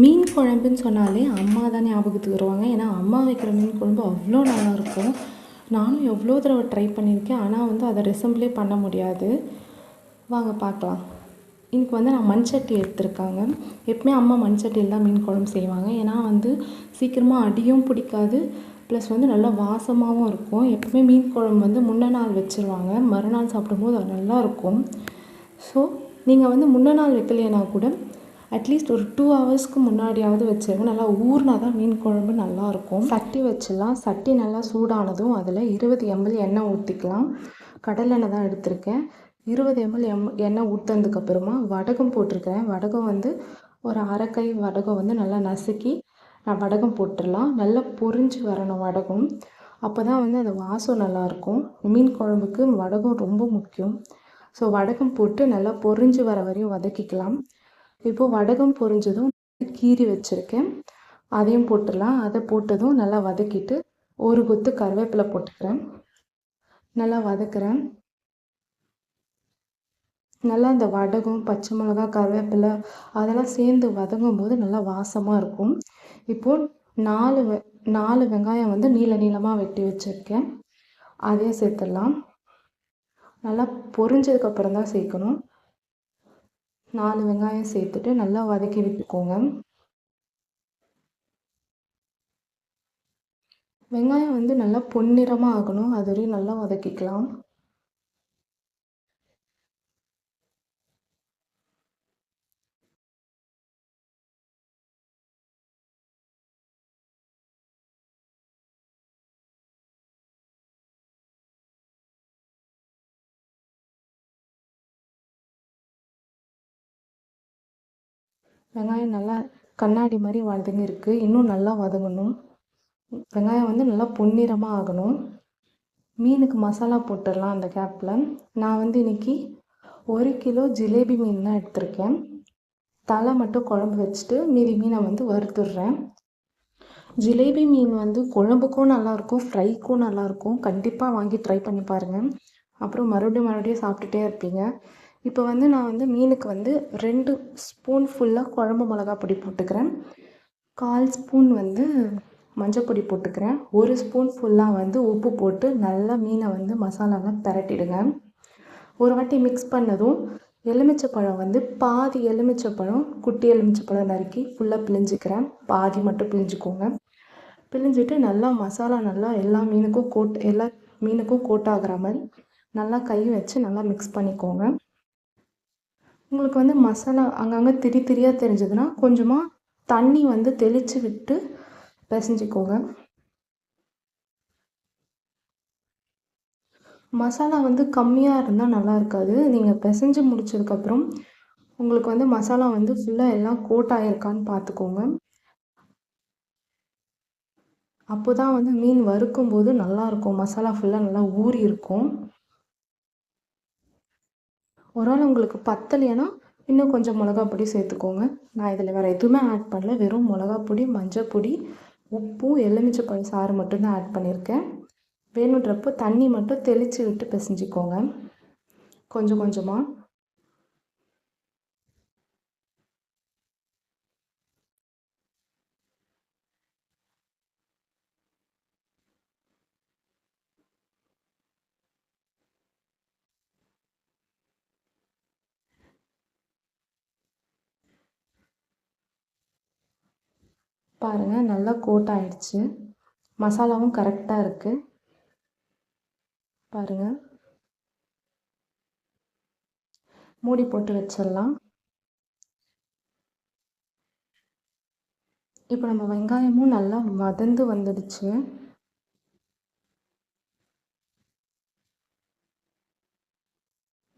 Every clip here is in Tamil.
மீன் குழம்புன்னு சொன்னாலே அம்மா தான் ஞாபகத்துக்கு வருவாங்க. ஏன்னா அம்மா வைக்கிற மீன் குழம்பு அவ்வளோ நல்லாயிருக்கும். நானும் எவ்வளோ தடவை ட்ரை பண்ணியிருக்கேன். ஆனால் வந்து அதை ரெசம்பிளே பண்ண முடியாது. வாங்க பார்க்கலாம். இன்றைக்கி வந்து நான் மண் சட்டி எடுத்திருக்காங்க. எப்பவுமே அம்மா மண் சட்டியில் தான் மீன் குழம்பு செய்வாங்க. ஏன்னா வந்து சீக்கிரமாக அடியும் பிடிக்காது. ப்ளஸ் வந்து நல்லா வாசமாகவும் இருக்கும். எப்பவுமே மீன் குழம்பு வந்து முன்ன நாள் வச்சுருவாங்க. மறுநாள் சாப்பிடும்போது அது நல்லாயிருக்கும். ஸோ நீங்கள் வந்து முன்ன நாள் வைக்கலைன்னா கூட அட்லீஸ்ட் ஒரு டூ ஹவர்ஸ்க்கு முன்னாடியாவது வச்சுருங்க. நல்லா ஊறினா தான் மீன் குழம்பு நல்லாயிருக்கும். சட்டி வச்சிடலாம். சட்டி நல்லா சூடானதும் அதில் இருபது எம்எல் எண்ணெய் ஊற்றிக்கலாம் கடலெண்ணெய் தான் எடுத்திருக்கேன். இருபது எம்எல் எம் எண்ணெய் ஊற்றினதுக்கப்புறமா வடகம் போட்டிருக்கிறேன். வடகம் வந்து ஒரு அரைக்கை வடகம் வந்து நல்லா நசுக்கி நான் வடகம் போட்டுடலாம். நல்லா பொரிஞ்சு வரணும் வடகம். அப்போ தான் வந்து அந்த வாசம் நல்லாயிருக்கும். மீன் குழம்புக்கு வடகம் ரொம்ப முக்கியம். ஸோ வடகம் போட்டு நல்லா பொரிஞ்சு வர வரையும் வதக்கிக்கலாம். இப்போது வடகம் பொரிஞ்சதும் கீரி வச்சுருக்கேன். அதையும் போட்டுடலாம். அதை போட்டதும் நல்லா வதக்கிட்டு ஒரு கொத்து கருவேப்பிலை போட்டுக்கிறேன். நல்லா வதக்குறேன். நல்லா இந்த வடகம் பச்சை மிளகா கருவேப்பிலை அதெல்லாம் சேர்ந்து வதங்கும் போது நல்லா வாசமாக இருக்கும். இப்போது நாலு வெ நாலு வெங்காயம் வந்து நீள நீளமாக வெட்டி வச்சுருக்கேன். அதையும் சேர்த்துடலாம். நல்லா பொரிஞ்சதுக்கப்புறம் தான் சேர்க்கணும். நாலு வெங்காயம் சேர்த்துட்டு நல்லா வதக்கி விட்டுக்கோங்க. வெங்காயம் வந்து நல்லா பொன்னிறமாக ஆகணும். அது வரையும் நல்லா வதக்கிக்கலாம். வெங்காயம் நல்லா கண்ணாடி மாதிரி வதங்கியிருக்கு. இன்னும் நல்லா வதங்கணும். வெங்காயம் வந்து நல்லா பொன்னிறமாக ஆகணும். மீனுக்கு மசாலா போட்டுடலாம் அந்த கேப்பில் நான் வந்து இன்றைக்கி ஒரு கிலோ ஜிலேபி மீன் தான் எடுத்திருக்கேன். தலை மட்டும் குழம்பு வச்சுட்டு மீதி மீனை வந்து வறுத்துடுறேன். ஜிலேபி மீன் வந்து குழம்புக்கும் நல்லாயிருக்கும் ஃப்ரைக்கும் நல்லாயிருக்கும். கண்டிப்பாக வாங்கி ட்ரை பண்ணி பாருங்கள் அப்புறம் மறுபடியும் மறுபடியும் சாப்பிட்டுட்டே இருப்பீங்க. இப்போ வந்து நான் வந்து மீனுக்கு வந்து ரெண்டு ஸ்பூன் ஃபுல்லாக குழம்பு மிளகா பொடி போட்டுக்கிறேன். கால் ஸ்பூன் வந்து மஞ்சள் பொடி போட்டுக்கிறேன். ஒரு ஸ்பூன் ஃபுல்லாக வந்து உப்பு போட்டு நல்லா மீனை வந்து மசாலாலாம் பரட்டிடுங்க. ஒரு வாட்டி மிக்ஸ் பண்ணதும் எலுமிச்சைப்பழம் வந்து பாதி எலுமிச்சைப்பழம் குட்டி எலுமிச்சைப்பழம் நறுக்கி ஃபுல்லாக பிழிஞ்சிக்கிறேன். பாதி மட்டும் பிழிஞ்சிக்கோங்க. பிழிஞ்சிட்டு நல்லா மசாலா நல்லா எல்லா மீனுக்கும் கோட் எல்லா மீனுக்கும் கோட் ஆகிற மாதிரி நல்லா கை வச்சு நல்லா மிக்ஸ் பண்ணிக்கோங்க. உங்களுக்கு வந்து மசாலா அங்கங்கே திரி திரியாக தெரிஞ்சதுன்னா கொஞ்சமாக தண்ணி வந்து தெளித்து விட்டு பிசைஞ்சிக்கோங்க. மசாலா வந்து கம்மியாக இருந்தால் நல்லா இருக்காது. நீங்கள் பிசைஞ்சு முடிச்சதுக்கப்புறம் உங்களுக்கு வந்து மசாலா வந்து ஃபுல்லாக எல்லாம் கோட் ஆகிருக்கான்னு பார்த்துக்கோங்க அப்போ தான் வந்து மீன் வறுக்கும்போது நல்லாயிருக்கும் மசாலா ஃபுல்லாக நல்லா ஊறி இருக்கும் ஒரு ஆள் உங்களுக்கு பத்தலைன்னா இன்னும் கொஞ்சம் மிளகா பொடி சேர்த்துக்கோங்க. நான் இதில் வேறு எதுவுமே ஆட் பண்ணல. வெறும் மிளகா பொடி மஞ்சள் பொடி உப்பும் எலுமிச்சை பழம் சாறு மட்டும்தான் ஆட் பண்ணியிருக்கேன். வேணுன்றப்போ தண்ணி மட்டும் தெளித்து விட்டு பிசைஞ்சிக்கோங்க. கொஞ்சம் கொஞ்சமாக பாருங்கள் நல்லா கோட் ஆயிடுச்சு. மசாலாவும் கரெக்டாக இருக்குது பாருங்கள் மூடி போட்டு வச்சிடலாம். இப்போ நம்ம வெங்காயமும் நல்லா வதந்து வந்துடுச்சு.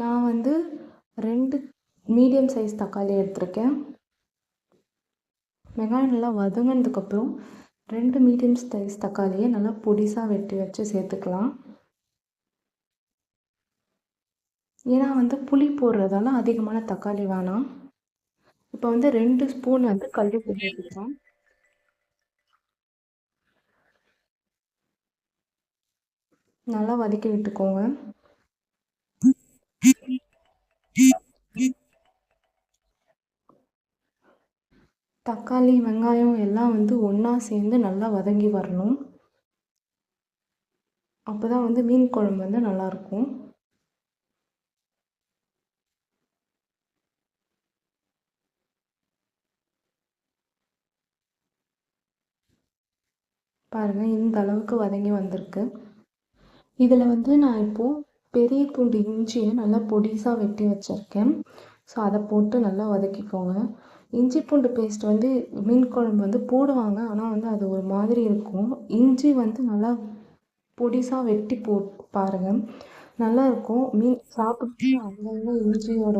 நான் வந்து ரெண்டு மீடியம் சைஸ் தக்காளி எடுத்திருக்கேன். வெங்காயம் நல்லா வதங்கினதுக்கப்புறம் ரெண்டு மீடியம் சைஸ் தக்காளியை நல்லா பொடிசாக வெட்டி வச்சு சேர்த்துக்கலாம். ஏன்னா வந்து புளி போடுறதால அதிகமான தக்காளி வேணாம். இப்போ வந்து ரெண்டு ஸ்பூன் வந்து கல்வி பொடி எடுத்துக்கலாம். நல்லா வதக்கி விட்டுக்கோங்க. தக்காளி வெங்காயம் எல்லாம் வந்து ஒன்றா சேர்ந்து நல்லா வதங்கி வரணும். அப்போ தான் வந்து மீன் குழம்பு வந்து நல்லாயிருக்கும் பாருங்கள் இந்த அளவுக்கு வதங்கி வந்திருக்கு. இதில் வந்து நான் இப்போது பெரிய துண்டு இஞ்சியை நல்லா பொடிசாக வெட்டி வச்சுருக்கேன். ஸோ அதை போட்டு நல்லா வதக்கிக்கோங்க. இஞ்சி பூண்டு பேஸ்ட் வந்து மீன் குழம்பு வந்து போடுவாங்க. ஆனால் வந்து அது ஒரு மாதிரி இருக்கும். இஞ்சி வந்து நல்லா பொடிசாக வெட்டி போ பாருங்கள் நல்லாயிருக்கும் மீன் சாப்பிட்டு அங்கங்கே இஞ்சியோட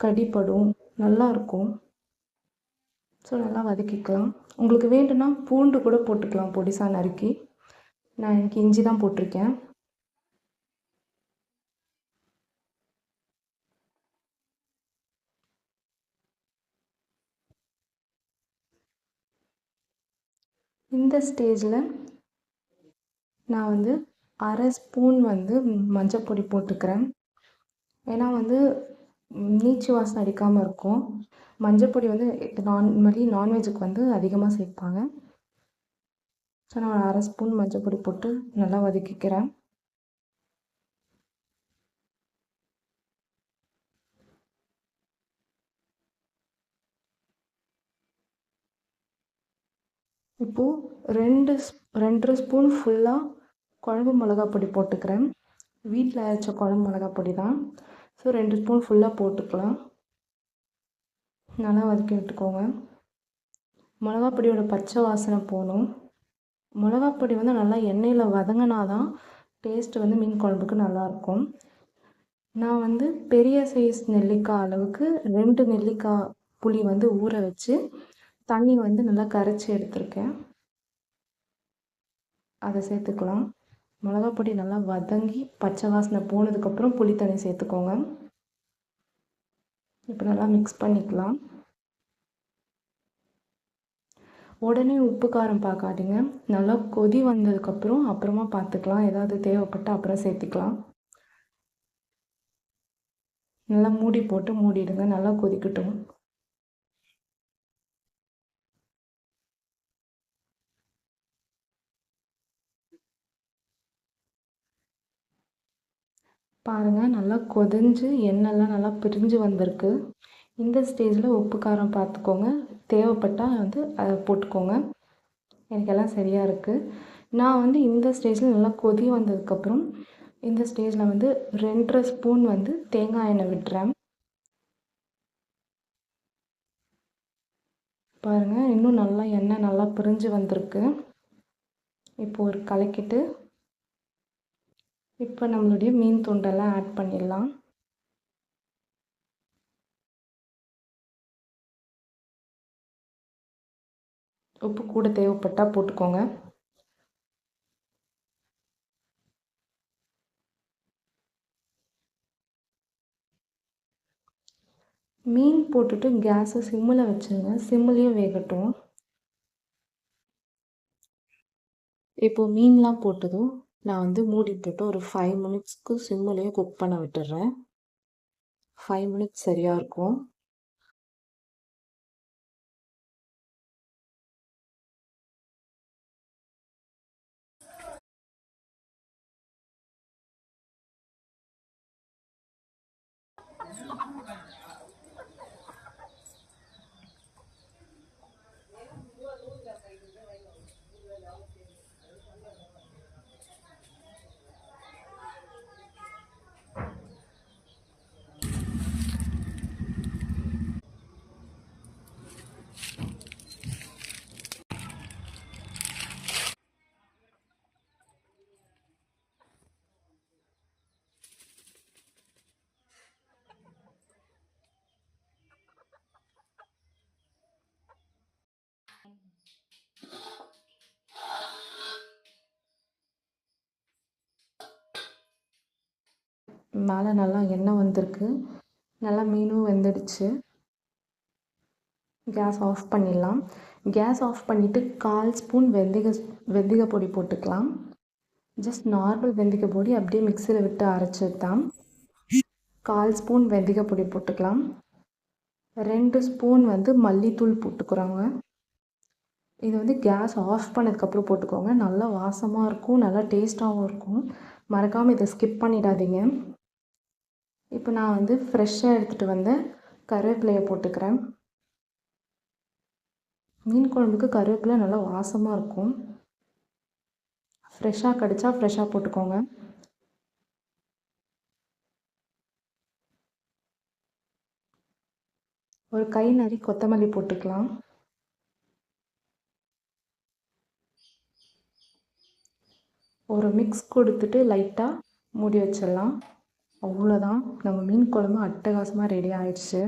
கடிப்படும் நல்லாயிருக்கும் ஸோ நல்லா வதக்கிக்கலாம். உங்களுக்கு வேண்டும்னா பூண்டு கூட போட்டுக்கலாம். பொடிசாக நறுக்கி. நான் எனக்கு இஞ்சி தான் போட்டிருக்கேன். இந்த ஸ்டேஜில் நான் வந்து அரை ஸ்பூன் வந்து மஞ்சப்பொடி போட்டுக்கிறேன். ஏன்னா வந்து நீச்சு வாசனை அடிக்காமல் இருக்கும். மஞ்சப்பொடி வந்து நார்மலி நான்வெஜ்ஜுக்கு வந்து அதிகமாக சேர்ப்பாங்க. ஸோ நான் ஒரு அரை ஸ்பூன் மஞ்சப்பொடி போட்டு நல்லா வதக்கிக்கிறேன். இப்போது ரெண்டு ரெண்டரை ஸ்பூன் ஃபுல்லாக குழம்பு மிளகா பொடி போட்டுக்கிறேன். வீட்டில் அரைச்ச குழம்பு மிளகா பொடி தான் ஸோ ரெண்டு ஸ்பூன் ஃபுல்லாக போட்டுக்கலாம். நல்லா வதக்கி விட்டுக்கோங்க. மிளகா பொடியோட பச்சை வாசனை போகணும் மிளகா பொடி வந்து நல்லா எண்ணெயில் வதங்கினா தான் டேஸ்ட்டு வந்து மீன் குழம்புக்கு நல்லாயிருக்கும். நான் வந்து பெரிய சைஸ் நெல்லிக்காய் அளவுக்கு ரெண்டு நெல்லிக்காய் புளி வந்து ஊற வச்சு தண்ணி வந்து நல்லா கரைச்சி எடுத்திருக்கேன். அதை சேர்த்துக்கலாம். மிளகா பொடி நல்லா வதங்கி பச்சை வாசனை போனதுக்கப்புறம் புளி தண்ணி சேர்த்துக்கோங்க. இப்போ நல்லா மிக்ஸ் பண்ணிக்கலாம். உடனே உப்பு காரம் பார்க்காதீங்க. நல்லா கொதி வந்ததுக்கப்புறம் அப்புறமா பார்த்துக்கலாம். ஏதாவது தேவைப்பட்டு அப்புறம் சேர்த்துக்கலாம். நல்லா மூடி போட்டு மூடிடுங்க. நல்லா கொதிக்கட்டும். பாருங்கள் நல்லா கொதிஞ்சு எண்ணெய்லாம் நல்லா பிரிஞ்சு வந்திருக்கு. இந்த ஸ்டேஜில் உப்பு காரம் பார்த்துக்கோங்க தேவைப்பட்டால் வந்து அதை போட்டுக்கோங்க. எனக்கு எல்லாம் சரியாக இருக்குது நான் வந்து இந்த ஸ்டேஜில் நல்லா கொதி வந்ததுக்கப்புறம் இந்த ஸ்டேஜில் வந்து ரெண்டரை ஸ்பூன் வந்து தேங்காய் எண்ணெய் விட்டுறேன். பாருங்கள் இன்னும் நல்லா எண்ணெய் நல்லா பிரிஞ்சு வந்திருக்கு. இப்போது ஒரு கலக்கிட்டு இப்போ நம்மளுடைய மீன் துண்டெல்லாம் ஆட் பண்ணிடலாம். உப்பு கூட தேவைப்பட்டால் போட்டுக்கோங்க. மீன் போட்டுட்டு கேஸை சிம்மில் வச்சுருங்க. சிம்மிலையும் வேகட்டும். இப்போது மீன்லாம் போட்டதும் நான் வந்து மூடி போட்டு ஒரு ஃபைவ் மினிட்ஸ்க்கு சிம்முலேயே குக் பண்ண விட்டுடுறேன் ஃபைவ் மினிட்ஸ் சரியாக இருக்கும். மேலே நல்லா எண்ணெய் வந்திருக்கு. நல்லா மீனும் வெந்துடுச்சு. கேஸ் ஆஃப் பண்ணிடலாம். கேஸ் ஆஃப் பண்ணிவிட்டு கால் ஸ்பூன் வெந்தய வெந்தய பொடி போட்டுக்கலாம். ஜஸ்ட் நார்மல் வெந்தய பொடி அப்படியே மிக்சியில் விட்டு அரைச்சது தான் கால் ஸ்பூன் வெந்தய பொடி போட்டுக்கலாம். ரெண்டு ஸ்பூன் வந்து மல்லித்தூள் போட்டுக்கிறோங்க. இது வந்து கேஸ் ஆஃப் பண்ணதுக்கப்புறம் போட்டுக்கோங்க. நல்லா வாசமாக இருக்கும். நல்லா டேஸ்ட்டாகவும் இருக்கும். மறக்காமல் இதை ஸ்கிப் பண்ணிடாதீங்க. இப்போ நான் வந்து ஃப்ரெஷ்ஷாக எடுத்துகிட்டு வந்த கருவேப்பிலையை போட்டுக்கிறேன். மீன் குழம்புக்கு கருவேப்பிலை நல்லா வாசமாக இருக்கும். ஃப்ரெஷ்ஷாக கடிச்சா ஃப்ரெஷ்ஷாக போட்டுக்கோங்க. ஒரு கை நிறைய கொத்தமல்லி போட்டுக்கலாம். ஒரு மிக்ஸ் கொடுத்துட்டு லைட்டாக மூடி வச்சிடலாம். அவ்வளோதான் நம்ம மீன் குழம்பு அட்டகாசமாக ரெடி ஆயிடுச்சு.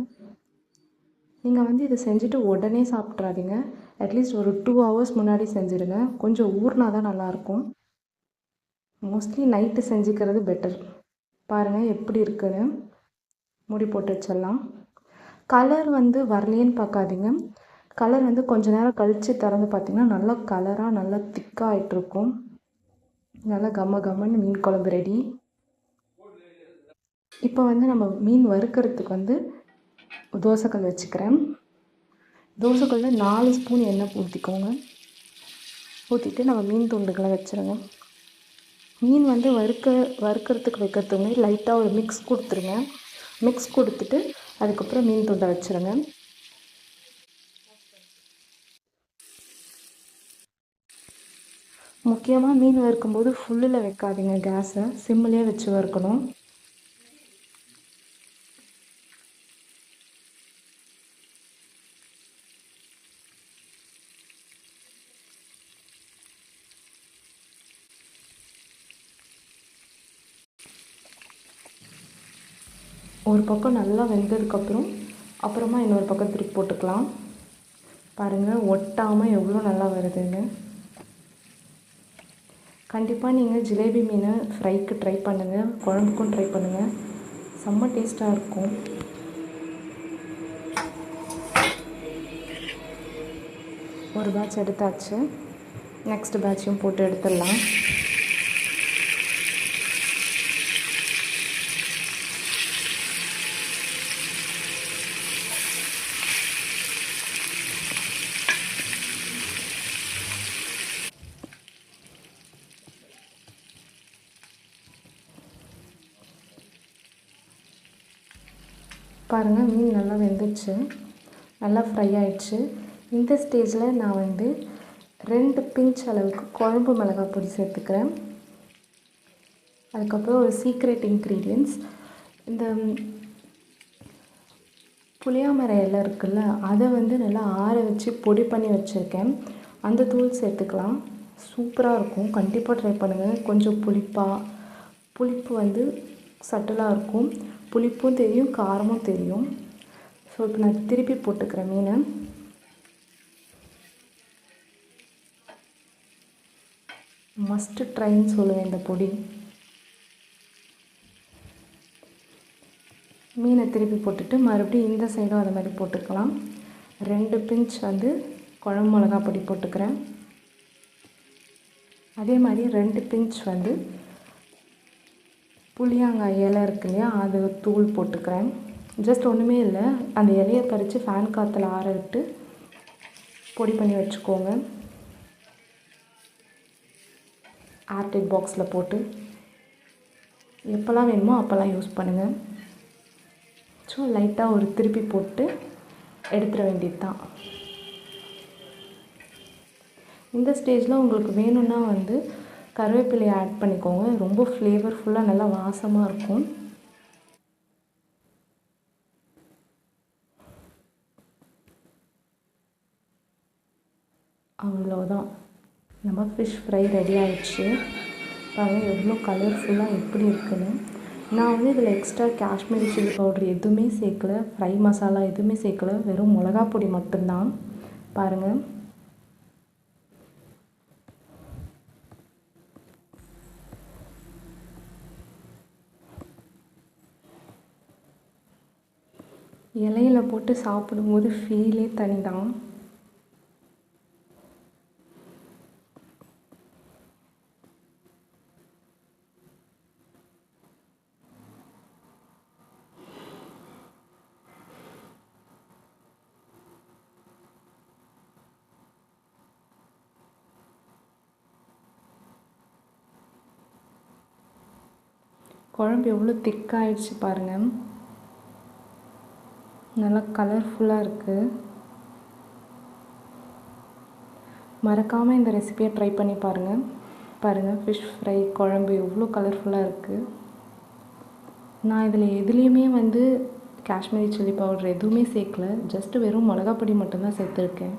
நீங்கள் வந்து இதை செஞ்சுட்டு உடனே சாப்பிட்றாதீங்க அட்லீஸ்ட் ஒரு டூ ஹவர்ஸ் முன்னாடி செஞ்சுடுங்க. கொஞ்சம் ஊறினா தான் நல்லாயிருக்கும். மோஸ்ட்லி நைட்டு செஞ்சுக்கிறது பெட்டர் பாருங்கள் எப்படி இருக்குன்னு. மூடி போட்டு வச்சிடலாம். கலர் வந்து வரலேன்னு பார்க்காதீங்க. கலர் வந்து கொஞ்ச நேரம் கழித்து திறந்து பார்த்திங்கன்னா நல்லா கலராக நல்லா திக்காக ஆகிட்ருக்கும் நல்லா கம்ம கம்மன்னு மீன் குழம்பு ரெடி இப்போ வந்து நம்ம மீன் வறுக்கிறதுக்கு வந்து தோசைக்கல் வச்சுக்கிறேன். தோசைக்கல்லில் நாலு ஸ்பூன் எண்ணெய் ஊற்றிக்கோங்க ஊற்றிட்டு நம்ம மீன் துண்டுகளை வச்சுருங்க. மீன் வந்து வறுக்க வறுக்கிறதுக்கு வைக்கிறதுக்கு முன்னாடி லைட்டாக ஒரு மிக்ஸ் கொடுத்துருங்க. மிக்ஸ் கொடுத்துட்டு அதுக்கப்புறம் மீன் துண்டை வச்சுருங்க. முக்கியமாக மீன் வறுக்கும்போது ஃபுல்லில் வைக்காதீங்க கேஸை. சிம்மிலே வச்சு வறுக்கணும். ஒரு பக்கம் நல்லா வெந்ததுக்கப்புறம் அப்புறமா இன்னொரு பக்கம் திருப்பி போட்டுக்கலாம். பாருங்கள் ஒட்டாமல் எவ்வளோ நல்லா வருதுங்க. கண்டிப்பாக நீங்கள் ஜிலேபி மீனை ஃப்ரைக்கு ட்ரை பண்ணுங்கள் குழம்புக்கும் ட்ரை பண்ணுங்கள் செம்ம டேஸ்ட்டாக இருக்கும். ஒரு பேட்ச் எடுத்தாச்சு. நெக்ஸ்ட் பேட்சையும் போட்டு எடுத்துடலாம். பாருங்கள் மீன் நல்லா வெந்துச்சு நல்லா ஃப்ரை ஆயிடுச்சு. இந்த ஸ்டேஜில் நான் வந்து ரெண்டு பிஞ்ச் அளவுக்கு குழம்பு மிளகாய் பொடி சேர்த்துக்கிறேன். அதுக்கப்புறம் ஒரு சீக்ரெட் இன்க்ரீடியன்ஸ் இந்த புளியாமரை இலை இருக்குல்ல அதை வந்து நல்லா ஆற வச்சு பொடி பண்ணி வச்சுருக்கேன். அந்த தூள் சேர்த்துக்கலாம். சூப்பராக இருக்கும். கண்டிப்பாக ட்ரை பண்ணுங்கள் கொஞ்சம் புளிப்பாக புளிப்பு வந்து சட்டலாக இருக்கும். புளிப்பும் தெரியும் காரமும் தெரியும். ஸோ இப்போ நான் திருப்பி போட்டுக்கிறேன் மீனை. மஸ்ட்டு ட்ரைன்னு சொல்லுவேன் இந்த பொடி. மீனை திருப்பி போட்டுட்டு மறுபடியும் இந்த சைடும் அது மாதிரி போட்டுக்கலாம். ரெண்டு பிஞ்ச் வந்து குழம்பு மிளகா பொடி போட்டுக்கிறேன். அதே மாதிரி ரெண்டு பிஞ்ச் வந்து புளியாங்காய் இலை இருக்கு இல்லையா அது தூள் போட்டுக்கிறேன். ஜஸ்ட் ஒன்றுமே இல்லை. அந்த இலையை பறித்து ஃபேன் காற்றுல ஆற விட்டு பொடி பண்ணி வச்சுக்கோங்க. ஏர்டைட் பாக்ஸில் போட்டு எப்போல்லாம் வேணுமோ அப்போல்லாம் யூஸ் பண்ணுங்கள் ஸோ லைட்டாக ஒரு திருப்பி போட்டு எடுத்துட வேண்டியது தான் இந்த ஸ்டேஜில் உங்களுக்கு வேணும்னா வந்து கருவேப்பிலையை ஆட் பண்ணிக்கோங்க. ரொம்ப ஃப்ளேவர்ஃபுல்லாக நல்லா வாசமாக இருக்கும். அவ்வளோதான் நம்ம ஃபிஷ் ஃப்ரை ரெடி ஆயிடுச்சு. பாருங்கள் எவ்வளோ கலர்ஃபுல்லாக எப்படி இருக்குன்னு. நான் வந்து இதில் எக்ஸ்ட்ரா காஷ்மீரி சில்லி பவுடர் எதுவுமே சேர்க்கல. ஃப்ரை மசாலா எதுவுமே சேர்க்கல. வெறும் மிளகா பொடி மட்டும்தான். பாருங்கள் இலையில போட்டு சாப்பிடும்போது ஃபீலே தனி தான் குழம்பு எவ்வளோ திக்காயிடுச்சு பாருங்கள் நல்லா கலர்ஃபுல்லாக இருக்குது மறக்காமல் இந்த ரெசிபியை ட்ரை பண்ணி பாருங்கள் பாருங்கள் ஃபிஷ் ஃப்ரை குழம்பு எவ்வளோ கலர்ஃபுல்லாக இருக்குது நான் இதில் எதுலேயுமே வந்து காஷ்மீரி சில்லி பவுடர் எதுவுமே சேர்க்கல. ஜஸ்ட்டு வெறும் மிளகாப்பொடி மட்டும்தான் சேர்த்துருக்கேன்.